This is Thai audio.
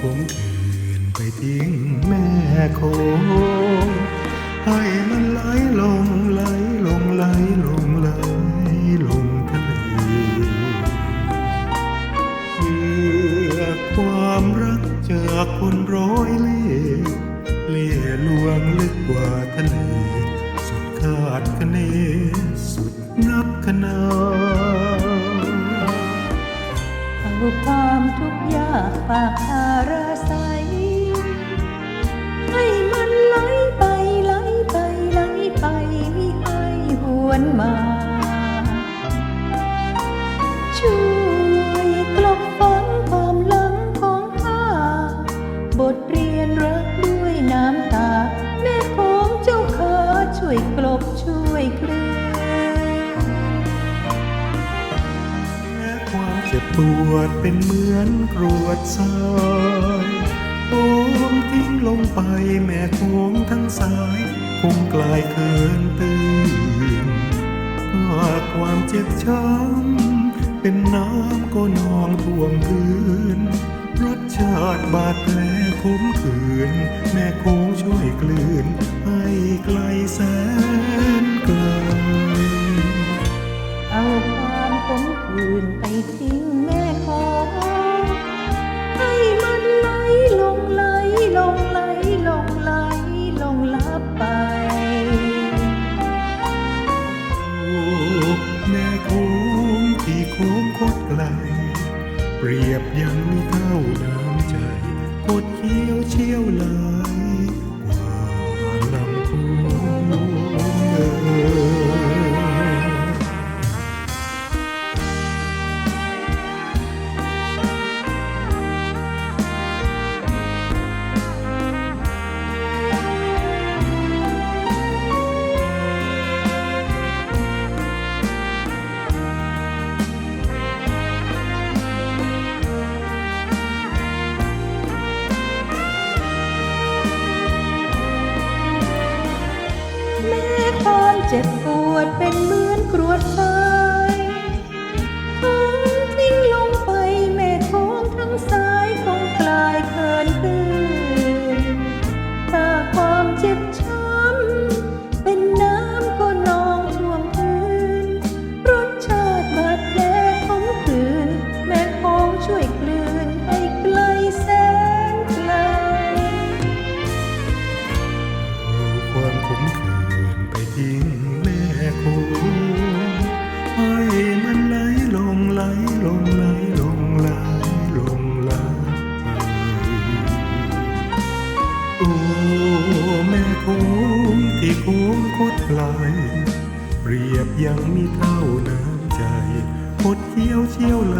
ขมขื่นไปทิ้งแม่โคงให้มันไหลลงไหลลงไหลลงไหลลงทะเลเพื่อความรักจากคนร้อยเล่เล่ลวงลึกกว่าทะเลสุดคาดคะเนสุดนับคะนา Bye. ทุกยากฝากทาราใสให้มันไหลไปไหลไปไหลไปมิให้หวนมา ช่วยกลบฝังความหลังของข้า บทเรียนรักด้วยน้ำตา จ็บปวดเป็นเหมือนกรวดทรายโอมทิ้งลงไปแม่โคงทั้งสายคงกลายเคินตื่นว่าความเจ็บช้ำเป็นน้ำก็นองท่วมพื้นรสชาติบาดแผลคมขืน แม่โคงช่วยกลืน ให้ไกลแสนไกลเอา ความขมขื่นไปทิ้งแม่ของให้มันไหลลงไหลลงไหลลงไหลลงลับไปแม่โค้งที่โค้งโคตรไกล เปรียบยังไมีเท่าน้ำใจ กดเขี้ยวเชี่ยวลก เจ็บปวดเป็นเหมือนกรวดทรา คดไหลเรียบยังมีเท่าน้ำใจคดเที่ยวเชี่ยวไหล